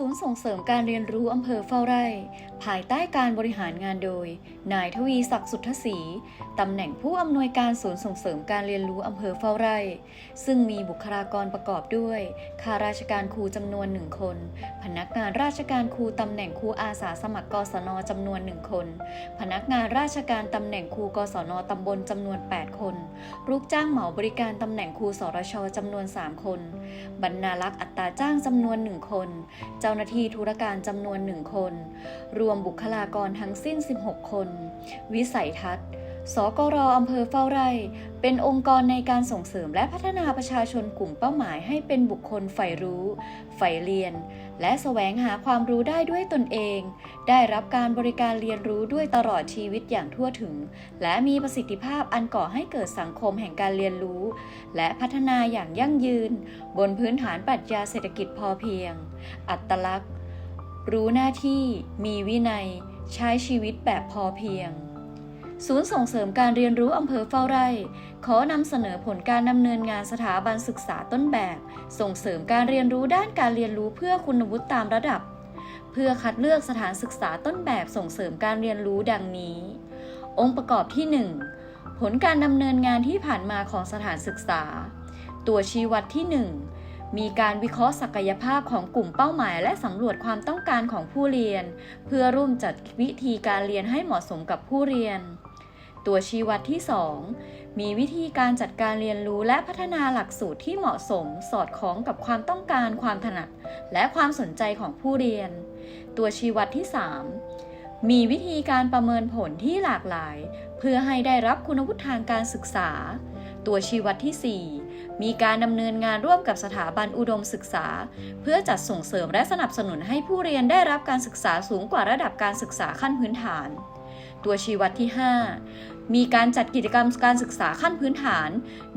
ศูนย์ส่งเสริมการเรียนรู้อำเภอเฝ้าไร่ ภายใต้การบริหารงานโดย นายทวีศักดิ์สุทธศรีตำแหน่งผู้อำนวยการศูนย์ส่งเสริมการเรียนรู้อำเภอเฝ้าไร่ ซึ่งมีบุคลากรประกอบด้วยข้าราชการครูจำนวนหนึ่งคน พนักงานราชการครูตำแหน่งครูอาสาสมัครกศนจำนวนหนึ่งคน พนักงานราชการตำแหน่งครูกศนตำบลจำนวน 8 คนลูกจ้างเหมาบริการตำแหน่งครูสรชจำนวน 3 คน บรรณารักษ์อัตราจ้างจำนวน1คนเจ้าหน้าที่ธุรการจำนวนหนึ่งคน รวมบุคลากรทั้งสิ้น 16 คน วิสัยทัศน์สกรอำเภอเฝ้าไร่ เป็นองค์กรในการส่งเสริมและพัฒนาประชาชนกลุ่มเป้าหมายให้เป็นบุคคลใฝ่รู้ใฝ่เรียน และแสวงหาความรู้ได้ด้วยตนเอง ได้รับการบริการเรียนรู้ด้วยตลอดชีวิตอย่างทั่วถึง และมีประสิทธิภาพอันก่อให้เกิดสังคมแห่งการเรียนรู้ และพัฒนาอย่างยั่งยืน บนพื้นฐานปรัชญาเศรษฐกิจพอเพียง อัตลักษณ์ รู้หน้าที่ มีวินัย ใช้ชีวิตแบบพอเพียง ศูนย์ส่งเสริมการเรียนรู้อำเภอเฝ้าไร่ ขอนำเสนอผลการดำเนินงานสถาบันศึกษาต้นแบบ ส่งเสริมการเรียนรู้ด้านการเรียนรู้เพื่อคุณวุฒิตามระดับ เพื่อคัดเลือกสถานศึกษาต้นแบบส่งเสริมการเรียนรู้ดังนี้ องค์ประกอบที่ 1 ผลการดำเนินงานที่ผ่านมาของสถานศึกษา ตัวชี้วัดที่ 1 มีการวิเคราะห์ศักยภาพของกลุ่มเป้าหมาย และสำรวจความต้องการของผู้เรียน เพื่อร่วมจัดวิธีการเรียนให้เหมาะสมกับผู้เรียน ตัวชี้วัดที่ 2 มีวิธีการจัดการเรียนรู้และพัฒนาหลักสูตรที่เหมาะสมสอดคล้องกับความต้องการความถนัด และความสนใจของผู้เรียน ตัวชี้วัดที่ 3 มีวิธีการประเมินผลที่หลากหลาย เพื่อให้ได้รับคุณวุฒิทางการศึกษา ตัวชี้วัดที่ 4มีการดำเนินงานร่วมกับสถาบันอุดมศึกษา เพื่อจัดส่งเสริมและสนับสนุนให้ผู้เรียนได้รับการศึกษาสูงกว่าระดับการศึกษาขั้นพื้นฐาน ตัวชี้วัดที่ 5 มีการจัดกิจกรรมการศึกษาขั้นพื้นฐาน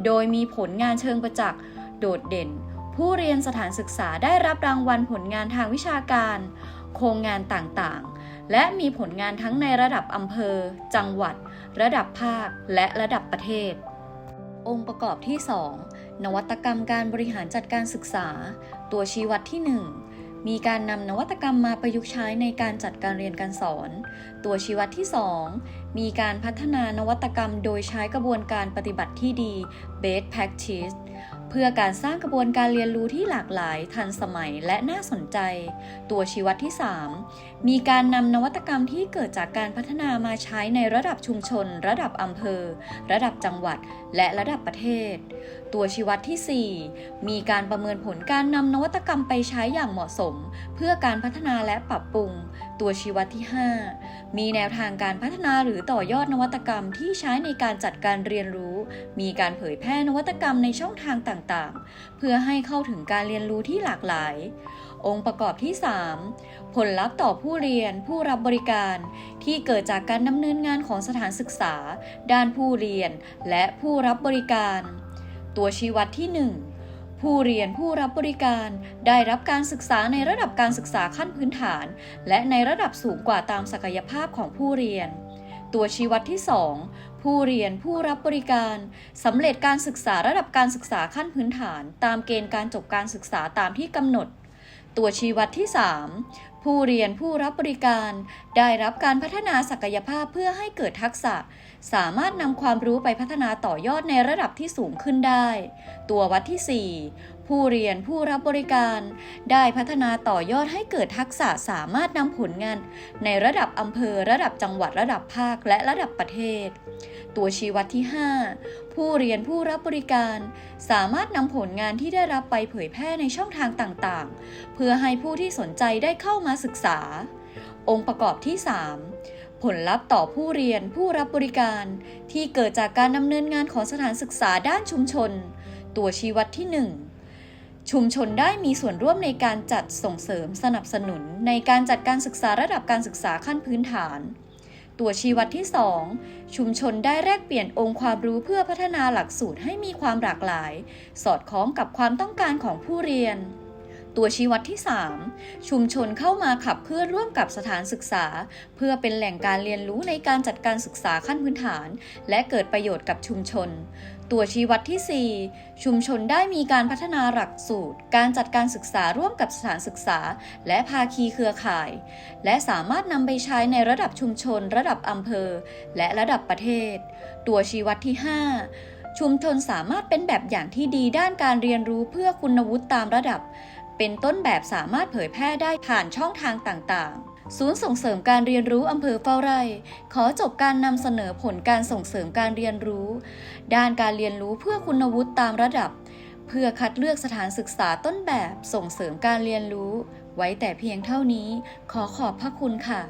โดยมีผลงานเชิงประจักษ์โดดเด่น ผู้เรียนสถานศึกษาได้รับรางวัลผลงานทางวิชาการ โครงงานต่างๆ และมีผลงานทั้งในระดับอำเภอ จังหวัด ระดับภาค และระดับประเทศ องค์ประกอบที่ 2 นวัตกรรมการบริหารจัดการศึกษา ตัวชี้วัดที่ 1 มีการนำนวัตกรรมมาประยุกต์ใช้ในการจัดการเรียนการสอน ตัวชี้วัดที่ 2 มีการพัฒนานวัตกรรมโดยใช้กระบวนการปฏิบัติที่ดี best practice เพื่อการสร้างกระบวนการเรียนรู้ที่หลากหลายทันสมัยและน่าสนใจ ตัวชี้วัดที่ 3 มีการนำนวัตกรรมที่เกิดจากการพัฒนามาใช้ในระดับชุมชน ระดับอำเภอ ระดับจังหวัด และระดับประเทศ ตัวชี้วัดที่ 4 มีการประเมินผลการนำนวัตกรรมไปใช้อย่างเหมาะสม เพื่อการพัฒนาและปรับปรุง ตัวชี้วัดที่ 5 มีแนวทางการพัฒนาหรือต่อยอดนวัตกรรมที่ใช้ในการจัดการเรียนรู้ มีการเผยแพร่นวัตกรรมในช่องทางต่างๆ เพื่อให้เข้าถึงการเรียนรู้ที่หลากหลาย องค์ประกอบที่ 3 ผลลัพธ์ต่อผู้เรียนผู้รับบริการ ที่เกิดจากการดำเนินงานของสถานศึกษา ด้านผู้เรียนและผู้รับบริการ ตัวชี้วัดที่ 1ผู้เรียนผู้รับบริการได้รับการศึกษาในระดับการศึกษาขั้นพื้นฐาน และในระดับสูงกว่าตามศักยภาพของผู้เรียน ตัวชี้วัดที่ 2 ผู้เรียนผู้รับบริการสำเร็จการศึกษาระดับการศึกษาขั้นพื้นฐาน ตามเกณฑ์การจบการศึกษาตามที่กำหนด ตัวชี้วัดที่ 3 ผู้เรียนผู้รับบริการ ได้รับการพัฒนาศักยภาพเพื่อให้เกิดทักษะ สามารถนำความรู้ไปพัฒนาต่อยอดในระดับที่สูงขึ้นได้ ตัววัดที่ 4 ผู้เรียนผู้รับบริการ ได้พัฒนาต่อยอดให้เกิดทักษะสามารถนำผลงาน ในระดับอำเภอ ระดับจังหวัดระดับภาคและระดับประเทศ ตัวชี้วัดที่ 5 ผู้เรียนผู้รับบริการ สามารถนำผลงานที่ได้รับไปเผยแพร่ในช่องทางต่างๆ เพื่อให้ผู้ที่สนใจได้เข้ามาศึกษา องค์ประกอบที่ 3 ผลลัพธ์ต่อผู้เรียนผู้รับบริการ ที่เกิดจากการดำเนินงานของสถานศึกษาด้านชุมชน ตัวชี้วัดที่ 1ชุมชนได้มีส่วนร่วมในการจัดส่งเสริมสนับสนุนในการจัดการศึกษาระดับการศึกษาขั้นพื้นฐาน ตัวชี้วัดที่ 2 ชุมชนได้แลกเปลี่ยนองค์ความรู้เพื่อพัฒนาหลักสูตรให้มีความหลากหลาย สอดคล้องกับความต้องการของผู้เรียน ตัวชี้วัดที่ 3 ชุมชนเข้ามาขับเคลื่อนร่วมกับสถานศึกษา เพื่อเป็นแหล่งการเรียนรู้ในการจัดการศึกษาขั้นพื้นฐาน และเกิดประโยชน์กับชุมชน ตัวชี้วัดที่ 4 ชุมชนได้มีการพัฒนาหลักสูตร การจัดการศึกษาร่วมกับสถานศึกษา และภาคีเครือข่าย และสามารถนำไปใช้ในระดับชุมชน ระดับอำเภอ และระดับประเทศ ตัวชี้วัดที่ 5ชุมชนสามารถเป็นแบบอย่างที่ดีด้านการเรียนรู้เพื่อคุณวุฒิตามระดับ เป็นต้นแบบสามารถเผยแพร่ได้ผ่านช่องทางต่างๆ ศูนย์ส่งเสริมการเรียนรู้อำเภอเฝ้าไร่ ขอจบการนำเสนอผลการส่งเสริมการเรียนรู้ ด้านการเรียนรู้เพื่อคุณวุฒิตามระดับ เพื่อคัดเลือกสถานศึกษาต้นแบบส่งเสริมการเรียนรู้ ไว้แต่เพียงเท่านี้ ขอขอบพระคุณค่ะ